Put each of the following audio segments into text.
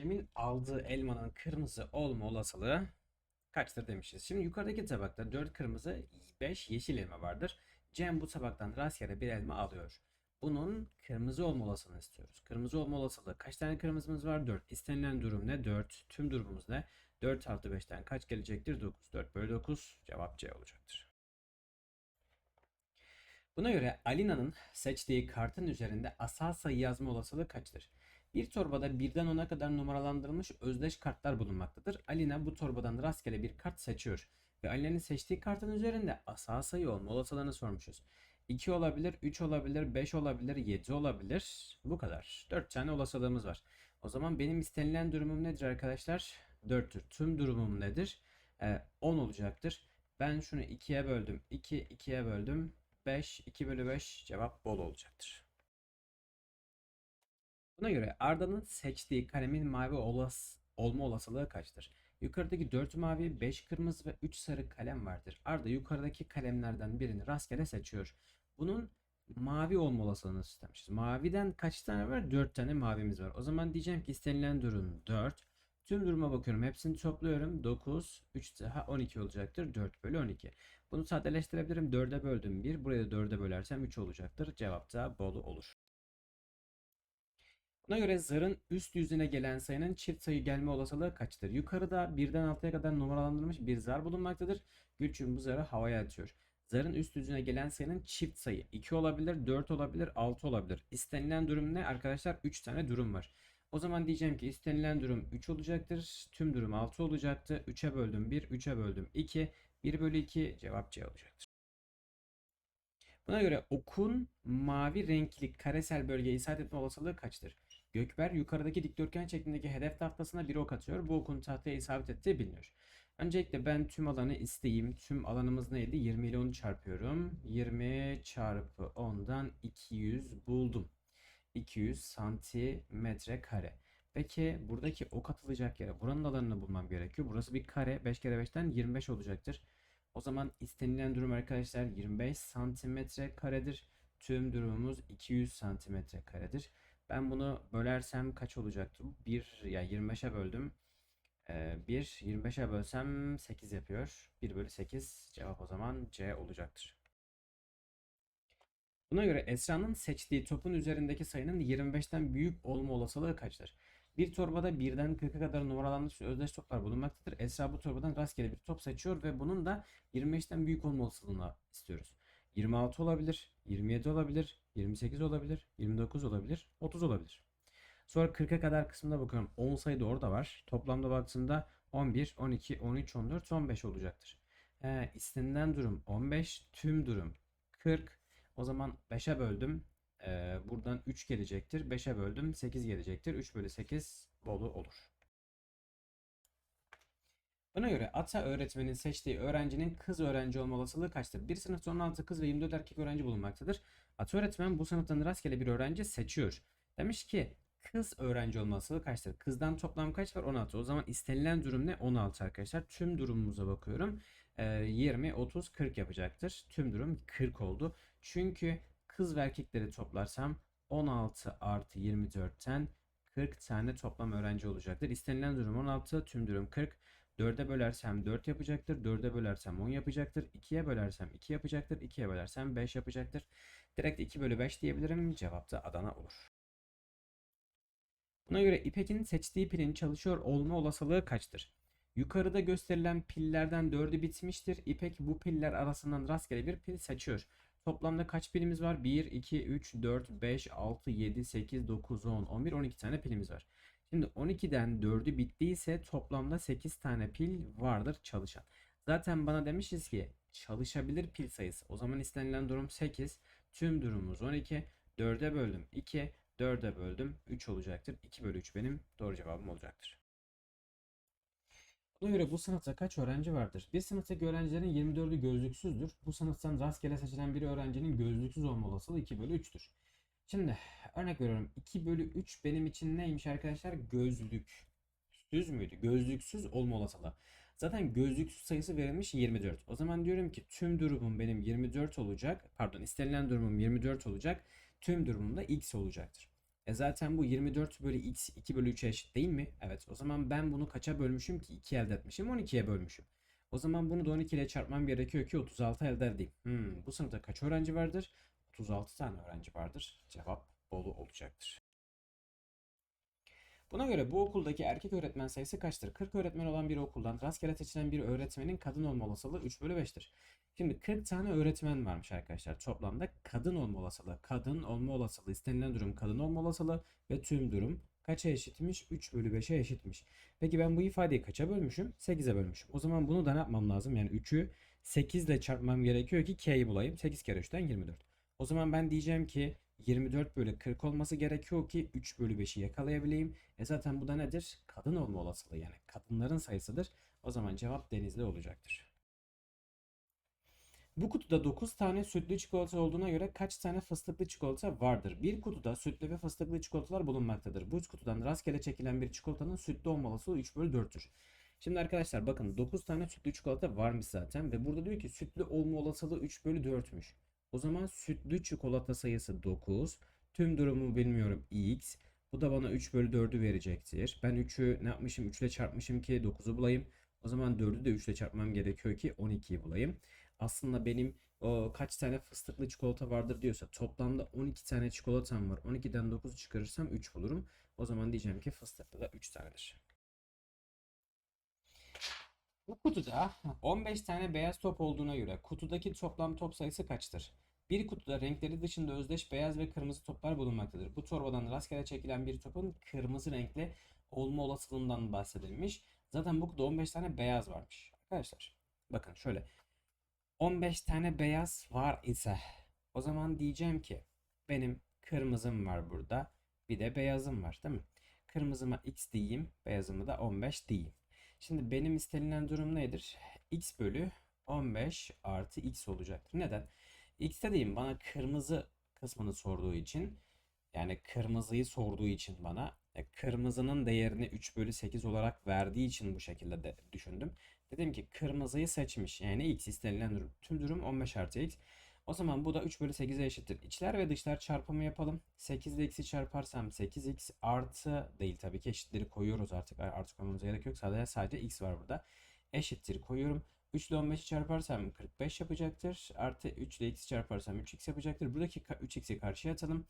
Cem'in aldığı elmanın kırmızı olma olasılığı kaçtır demişiz. Şimdi yukarıdaki tabakta 4 kırmızı 5 yeşil elma vardır. Cem bu tabaktan rastgele bir elma alıyor. Bunun kırmızı olma olasılığını istiyoruz. Kırmızı olma olasılığı kaç tane kırmızımız var? 4. İstenilen durum ne? 4. Tüm durumumuz ne? 4 artı 5'ten kaç gelecektir? 9. 4 bölü 9 cevap C olacaktır. Buna göre Alina'nın seçtiği kartın üzerinde asal sayı yazma olasılığı kaçtır? Bir torbada birden 10'a kadar numaralandırılmış özdeş kartlar bulunmaktadır. Alina bu torbadan rastgele bir kart seçiyor. Ve Alina'nın seçtiği kartın üzerinde asal sayı olma olasılığını sormuşuz. 2 olabilir, 3 olabilir, 5 olabilir, 7 olabilir. Bu kadar. 4 tane olasılığımız var. O zaman benim istenilen durumum nedir arkadaşlar? 4'tür. Tüm durumum nedir? Ee, 10 olacaktır. Ben şunu 2'ye böldüm. 2, 2'ye böldüm. 5, 2 bölü 5 cevap bol olacaktır. Buna göre Arda'nın seçtiği kalemin mavi olas olma olasılığı kaçtır? Yukarıdaki 4 mavi, 5 kırmızı ve 3 sarı kalem vardır. Arda yukarıdaki kalemlerden birini rastgele seçiyor. Bunun mavi olma olasılığını istemişiz. Maviden kaç tane var? 4 tane mavimiz var. O zaman diyeceğim ki istenilen durum 4. Tüm duruma bakıyorum. Hepsini topluyorum. 9, 3 daha 12 olacaktır. 4 bölü 12. Bunu sadeleştirebilirim. 4'e böldüm 1. Buraya da 4'e bölersem 3 olacaktır. Cevap da bolu olur. Buna göre zarın üst yüzüne gelen sayının çift sayı gelme olasılığı kaçtır? Yukarıda birden 6'ya kadar numaralandırılmış bir zar bulunmaktadır. Gülçin bu zarı havaya atıyor. Zarın üst yüzüne gelen sayının çift sayı 2 olabilir, 4 olabilir, 6 olabilir. İstenilen durum ne? Arkadaşlar 3 tane durum var. O zaman diyeceğim ki istenilen durum 3 olacaktır. Tüm durum 6 olacaktı. 3'e böldüm 1, 3'e böldüm 2. 1 bölü 2 cevap C olacaktır. Buna göre okun mavi renkli karesel bölgeye isabet etme olasılığı kaçtır? Gökber yukarıdaki dikdörtgen şeklindeki hedef tahtasına bir ok atıyor. Bu okun tahtaya isabet ettiği biliniyor. Öncelikle ben tüm alanı isteyeyim. Tüm alanımız neydi? 20 ile 10'u çarpıyorum. 20 çarpı 10'dan 200 buldum. 200 santimetre kare. Peki buradaki ok atılacak yere buranın alanını bulmam gerekiyor. Burası bir kare. 5 kere 5'ten 25 olacaktır. O zaman istenilen durum arkadaşlar 25 santimetre karedir. Tüm durumumuz 200 santimetre karedir. Ben bunu bölersem kaç olacaktı? 1 ya 25'e böldüm. Ee, 1 25'e bölsem 8 yapıyor. 1 bölü 8 cevap o zaman C olacaktır. Buna göre Esra'nın seçtiği topun üzerindeki sayının 25'ten büyük olma olasılığı kaçtır? Bir torbada birden 40'a kadar numaralanmış özdeş toplar bulunmaktadır. Esra bu torbadan rastgele bir top seçiyor ve bunun da 25'ten büyük olma olasılığını istiyoruz. 26 olabilir, 27 olabilir, 28 olabilir, 29 olabilir, 30 olabilir. Sonra 40'a kadar kısmına bakıyorum. 10 sayı da orada var. Toplamda baktığımda 11, 12, 13, 14, 15 olacaktır. He, istenilen durum 15, tüm durum 40. O zaman 5'e böldüm. Ee, buradan 3 gelecektir. 5'e böldüm 8 gelecektir. 3 bölü 8 bolu olur. Buna göre ata öğretmenin seçtiği öğrencinin kız öğrenci olma olasılığı kaçtır? Bir sınıfta 16 kız ve 24 erkek öğrenci bulunmaktadır. Ata öğretmen bu sınıftan rastgele bir öğrenci seçiyor. Demiş ki kız öğrenci olma olasılığı kaçtır? Kızdan toplam kaç var? 16. O zaman istenilen durum ne? 16 arkadaşlar. Tüm durumumuza bakıyorum. Ee, 20, 30, 40 yapacaktır. Tüm durum 40 oldu. Çünkü kız ve erkekleri toplarsam 16 artı 24'ten 40 tane toplam öğrenci olacaktır. İstenilen durum 16, tüm durum 40. 4'e bölersem 4 yapacaktır. 4'e bölersem 10 yapacaktır. 2'ye bölersem 2 yapacaktır. 2'ye bölersem 5 yapacaktır. Direkt 2 bölü 5 diyebilirim. Cevap da Adana olur. Buna göre İpek'in seçtiği pilin çalışıyor olma olasılığı kaçtır? Yukarıda gösterilen pillerden 4'ü bitmiştir. İpek bu piller arasından rastgele bir pil seçiyor. Toplamda kaç pilimiz var? 1, 2, 3, 4, 5, 6, 7, 8, 9, 10, 11, 12 tane pilimiz var. Şimdi 12'den 4'ü bittiyse toplamda 8 tane pil vardır çalışan. Zaten bana demişiz ki çalışabilir pil sayısı. O zaman istenilen durum 8. Tüm durumumuz 12. 4'e böldüm 2. 4'e böldüm 3 olacaktır. 2 bölü 3 benim doğru cevabım olacaktır. Buna göre bu sınıfta kaç öğrenci vardır? Bir sınıftaki öğrencilerin 24'ü gözlüksüzdür. Bu sınıftan rastgele seçilen bir öğrencinin gözlüksüz olma olasılığı 2 bölü 3'tür. Şimdi örnek veriyorum 2 bölü 3 benim için neymiş arkadaşlar? Gözlüksüz müydü? Gözlüksüz olma olasılığı. Zaten gözlüksüz sayısı verilmiş 24. O zaman diyorum ki tüm durumum benim 24 olacak. Pardon istenilen durumum 24 olacak. Tüm durumum da x olacaktır. E zaten bu 24 bölü x 2 bölü 3'e eşit değil mi? Evet. O zaman ben bunu kaça bölmüşüm ki? 2 elde etmişim. 12'ye bölmüşüm. O zaman bunu da 12 ile çarpmam gerekiyor ki 36 elde edeyim. Hmm, bu sınıfta kaç öğrenci vardır? 36 tane öğrenci vardır. Cevap Bolu olacaktır. Buna göre bu okuldaki erkek öğretmen sayısı kaçtır? 40 öğretmen olan bir okuldan rastgele seçilen bir öğretmenin kadın olma olasılığı 3 bölü 5'tir. Şimdi 40 tane öğretmen varmış arkadaşlar. Toplamda kadın olma olasılığı, kadın olma olasılığı, istenilen durum kadın olma olasılığı ve tüm durum kaça eşitmiş? 3 bölü 5'e eşitmiş. Peki ben bu ifadeyi kaça bölmüşüm? 8'e bölmüşüm. O zaman bunu da ne yapmam lazım? Yani 3'ü 8 ile çarpmam gerekiyor ki k'yi bulayım. 8 kere 3'ten 24. O zaman ben diyeceğim ki 24 bölü 40 olması gerekiyor ki 3 bölü 5'i yakalayabileyim. E zaten bu da nedir? Kadın olma olasılığı yani kadınların sayısıdır. O zaman cevap denizli olacaktır. Bu kutuda 9 tane sütlü çikolata olduğuna göre kaç tane fıstıklı çikolata vardır? Bir kutuda sütlü ve fıstıklı çikolatalar bulunmaktadır. Bu kutudan rastgele çekilen bir çikolatanın sütlü olma olasılığı 3 bölü 4'tür. Şimdi arkadaşlar bakın 9 tane sütlü çikolata varmış zaten ve burada diyor ki sütlü olma olasılığı 3 bölü 4'müş. O zaman sütlü çikolata sayısı 9. Tüm durumu bilmiyorum x. Bu da bana 3 bölü 4'ü verecektir. Ben 3'ü ne yapmışım? 3 ile çarpmışım ki 9'u bulayım. O zaman 4'ü de 3 ile çarpmam gerekiyor ki 12'yi bulayım. Aslında benim o kaç tane fıstıklı çikolata vardır diyorsa toplamda 12 tane çikolatam var. 12'den 9'u çıkarırsam 3 bulurum. O zaman diyeceğim ki fıstıklı da 3 tanedir. Bu kutuda 15 tane beyaz top olduğuna göre kutudaki toplam top sayısı kaçtır? Bir kutuda renkleri dışında özdeş beyaz ve kırmızı toplar bulunmaktadır. Bu torbadan rastgele çekilen bir topun kırmızı renkli olma olasılığından bahsedilmiş. Zaten bu kutuda 15 tane beyaz varmış. Arkadaşlar bakın şöyle 15 tane beyaz var ise o zaman diyeceğim ki benim kırmızım var burada bir de beyazım var değil mi? Kırmızıma x diyeyim beyazımı da 15 diyeyim. Şimdi benim istenilen durum nedir? x bölü 15 artı x olacaktır. Neden? X'te diyeyim bana kırmızı kısmını sorduğu için yani kırmızıyı sorduğu için bana e, kırmızının değerini 3 bölü 8 olarak verdiği için bu şekilde de düşündüm. Dedim ki kırmızıyı seçmiş. Yani x istenilen durum. Tüm durum 15 artı x. O zaman bu da 3 bölü 8'e eşittir. İçler ve dışlar çarpımı yapalım. 8 ile x'i çarparsam 8x artı değil tabii ki eşitleri koyuyoruz artık. Artık koymamıza gerek yok. Sadece sadece x var burada. Eşittir koyuyorum. 3 ile 15'i çarparsam 45 yapacaktır. Artı 3 ile x çarparsam 3x yapacaktır. Buradaki 3x'i karşıya atalım.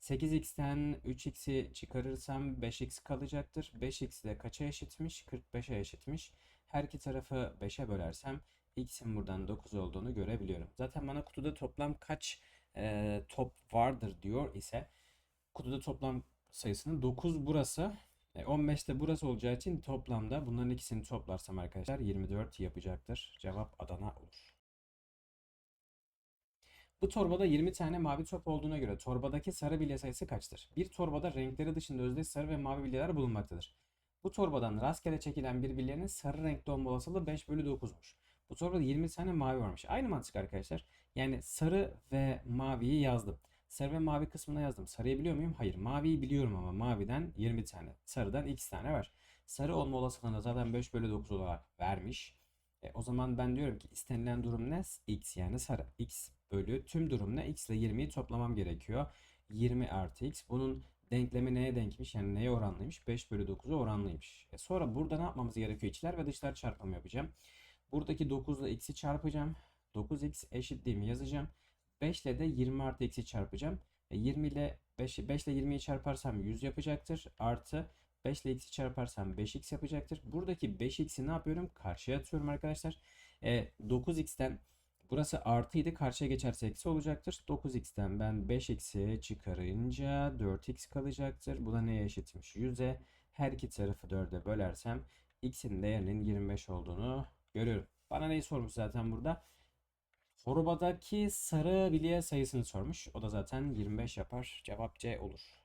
8x'ten 3x'i çıkarırsam 5x kalacaktır. 5x de kaça eşitmiş? 45'e eşitmiş. Her iki tarafı 5'e bölersem x'in buradan 9 olduğunu görebiliyorum. Zaten bana kutuda toplam kaç e, top vardır diyor ise kutuda toplam sayısının 9 burası. 15 de burası olacağı için toplamda bunların ikisini toplarsam arkadaşlar 24 yapacaktır. Cevap Adana olur. Bu torbada 20 tane mavi top olduğuna göre torbadaki sarı bilye sayısı kaçtır? Bir torbada renkleri dışında özdeş sarı ve mavi bilyeler bulunmaktadır. Bu torbadan rastgele çekilen bir bilyenin sarı renkte olma olasılığı 5 bölü 9'muş. Bu torbada 20 tane mavi varmış. Aynı mantık arkadaşlar. Yani sarı ve maviyi yazdım. Sarı ve mavi kısmına yazdım. Sarıyı biliyor muyum? Hayır. Maviyi biliyorum ama maviden 20 tane. Sarıdan 2 tane var. Sarı olma olasılığını zaten 5 bölü 9 olarak vermiş. E, o zaman ben diyorum ki istenilen durum ne? X yani sarı. X bölü tüm durum ne? X ile 20'yi toplamam gerekiyor. 20 artı X. Bunun denklemi neye denkmiş? Yani neye oranlıymış? 5 bölü 9'a oranlıymış. E sonra burada ne yapmamız gerekiyor? İçler ve dışlar çarpımı yapacağım. Buradaki 9 ile x'i çarpacağım. 9x eşitliğimi yazacağım. 5 ile de 20 artı x'i çarpacağım. E 20 ile 5, 5 ile 20'yi çarparsam 100 yapacaktır. Artı 5 ile x'i çarparsam 5x yapacaktır. Buradaki 5x'i ne yapıyorum? Karşıya atıyorum arkadaşlar. E, 9x'ten burası artıydı. Karşıya geçerse eksi olacaktır. 9x'ten ben 5x'i çıkarınca 4x kalacaktır. Bu da neye eşitmiş? 100'e. Her iki tarafı 4'e bölersem x'in değerinin 25 olduğunu görüyorum. Bana neyi sormuş zaten burada? Torbadaki sarı bilye sayısını sormuş. O da zaten 25 yapar. Cevap C olur.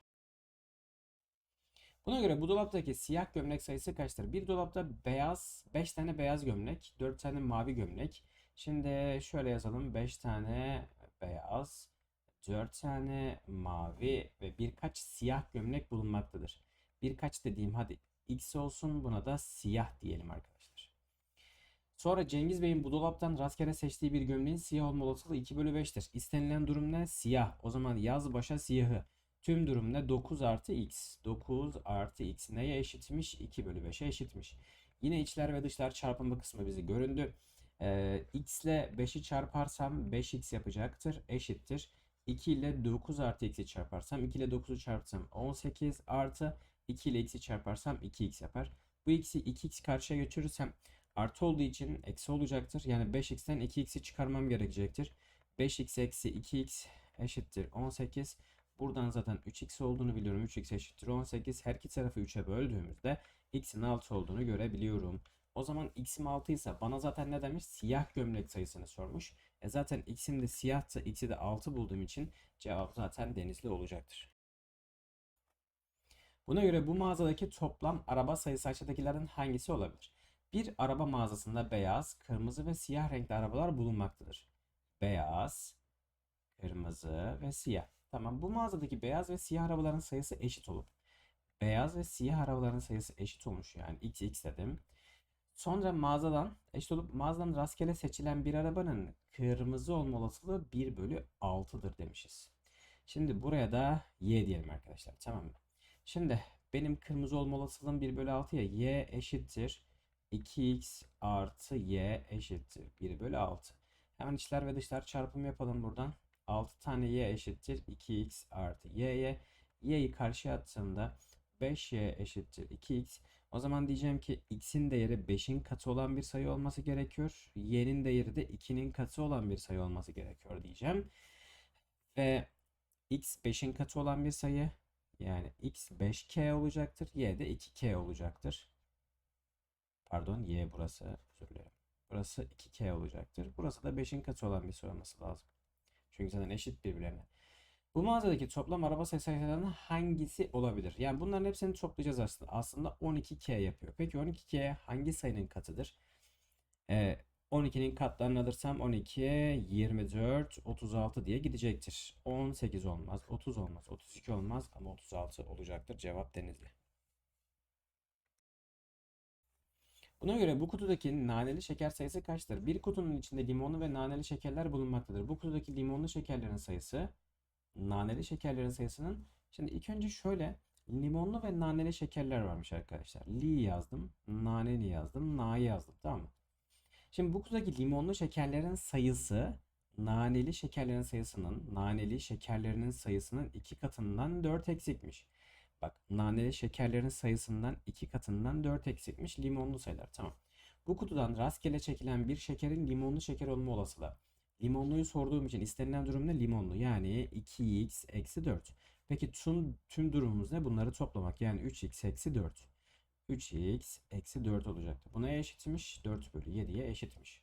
Buna göre bu dolaptaki siyah gömlek sayısı kaçtır? Bir dolapta beyaz, 5 tane beyaz gömlek, 4 tane mavi gömlek. Şimdi şöyle yazalım. 5 tane beyaz, 4 tane mavi ve birkaç siyah gömlek bulunmaktadır. Birkaç dediğim hadi x olsun buna da siyah diyelim arkadaşlar. Sonra Cengiz Bey'in bu dolaptan rastgele seçtiği bir gömleğin siyah olma olasılığı 2 bölü 5'tir. İstenilen durum ne? Siyah. O zaman yaz başa siyahı. Tüm durum ne? 9 artı x. 9 artı x neye eşitmiş? 2 bölü 5'e eşitmiş. Yine içler ve dışlar çarpımı kısmı bizi göründü. Ee, x ile 5'i çarparsam 5x yapacaktır. Eşittir. 2 ile 9 artı x'i çarparsam 2 ile 9'u çarparsam 18 artı 2 ile x'i çarparsam 2x yapar. Bu x'i 2x karşıya götürürsem artı olduğu için eksi olacaktır. Yani 5x'ten 2x'i çıkarmam gerekecektir. 5x eksi 2x eşittir 18. Buradan zaten 3x olduğunu biliyorum. 3x eşittir 18. Her iki tarafı 3'e böldüğümüzde x'in 6 olduğunu görebiliyorum. O zaman x'im 6 ise bana zaten ne demiş? Siyah gömlek sayısını sormuş. E zaten x'im de siyahtı. x'i de 6 bulduğum için cevap zaten denizli olacaktır. Buna göre bu mağazadaki toplam araba sayısı aşağıdakilerden hangisi olabilir? Bir araba mağazasında beyaz, kırmızı ve siyah renkli arabalar bulunmaktadır. Beyaz, kırmızı ve siyah. Tamam bu mağazadaki beyaz ve siyah arabaların sayısı eşit olup beyaz ve siyah arabaların sayısı eşit olmuş yani x x dedim. Sonra mağazadan eşit olup mağazadan rastgele seçilen bir arabanın kırmızı olma olasılığı 1 bölü 6'dır demişiz. Şimdi buraya da y diyelim arkadaşlar tamam mı? Şimdi benim kırmızı olma olasılığım 1 bölü 6 ya y eşittir 2x artı y eşittir 1 bölü 6. Hemen içler ve dışlar çarpımı yapalım buradan. 6 tane y eşittir 2x artı y'ye. y'yi karşıya attığımda 5y eşittir 2x. O zaman diyeceğim ki x'in değeri 5'in katı olan bir sayı olması gerekiyor. y'nin değeri de 2'nin katı olan bir sayı olması gerekiyor diyeceğim. Ve x 5'in katı olan bir sayı. Yani x 5k olacaktır. y de 2k olacaktır. Pardon y burası. Özür dilerim. Burası 2k olacaktır. Burası da 5'in katı olan bir sayı olması lazım. Çünkü zaten eşit birbirlerine. Bu mağazadaki toplam araba sayılarının hangisi olabilir? Yani bunların hepsini toplayacağız aslında. Aslında 12K yapıyor. Peki 12K hangi sayının katıdır? Ee, 12'nin katlarını alırsam 12, 24, 36 diye gidecektir. 18 olmaz, 30 olmaz, 32 olmaz ama 36 olacaktır. Cevap Denizli. Buna göre bu kutudaki naneli şeker sayısı kaçtır? Bir kutunun içinde limonlu ve naneli şekerler bulunmaktadır. Bu kutudaki limonlu şekerlerin sayısı naneli şekerlerin sayısının şimdi ilk önce şöyle limonlu ve naneli şekerler varmış arkadaşlar. Li yazdım, naneli yazdım, na'yı yazdım tamam mı? Şimdi bu kutudaki limonlu şekerlerin sayısı naneli şekerlerin sayısının naneli şekerlerinin sayısının iki katından 4 eksikmiş. Bak naneli şekerlerin sayısından 2 katından 4 eksikmiş limonlu sayılar. Tamam. Bu kutudan rastgele çekilen bir şekerin limonlu şeker olma olasılığı. Limonluyu sorduğum için istenilen durum ne? Limonlu. Yani 2x eksi 4. Peki tüm, tüm durumumuz ne? Bunları toplamak. Yani 3x eksi 4. 3x eksi 4 olacaktı. Buna eşitmiş. 4 bölü 7'ye eşitmiş.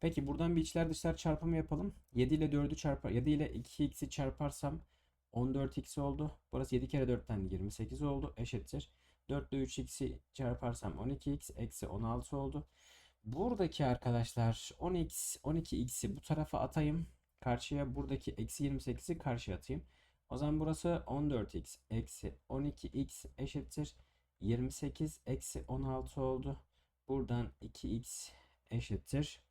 Peki buradan bir içler dışlar çarpımı yapalım. 7 ile 4'ü çarpar. 7 ile 2x'i çarparsam 14x oldu. Burası 7 kere 4'ten 28 oldu. Eşittir. 4 ile 3x'i çarparsam 12x eksi 16 oldu. Buradaki arkadaşlar 10x 12x'i bu tarafa atayım. Karşıya buradaki eksi 28'i karşıya atayım. O zaman burası 14x eksi 12x eşittir. 28 eksi 16 oldu. Buradan 2x eşittir.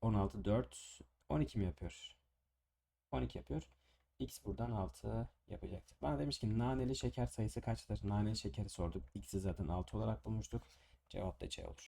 16 4 12 mi yapıyor? 12 yapıyor. X buradan 6 yapacaktır. Bana demiş ki naneli şeker sayısı kaçtır? Naneli şekeri sorduk. X'i zaten 6 olarak bulmuştuk. Cevap da C olur.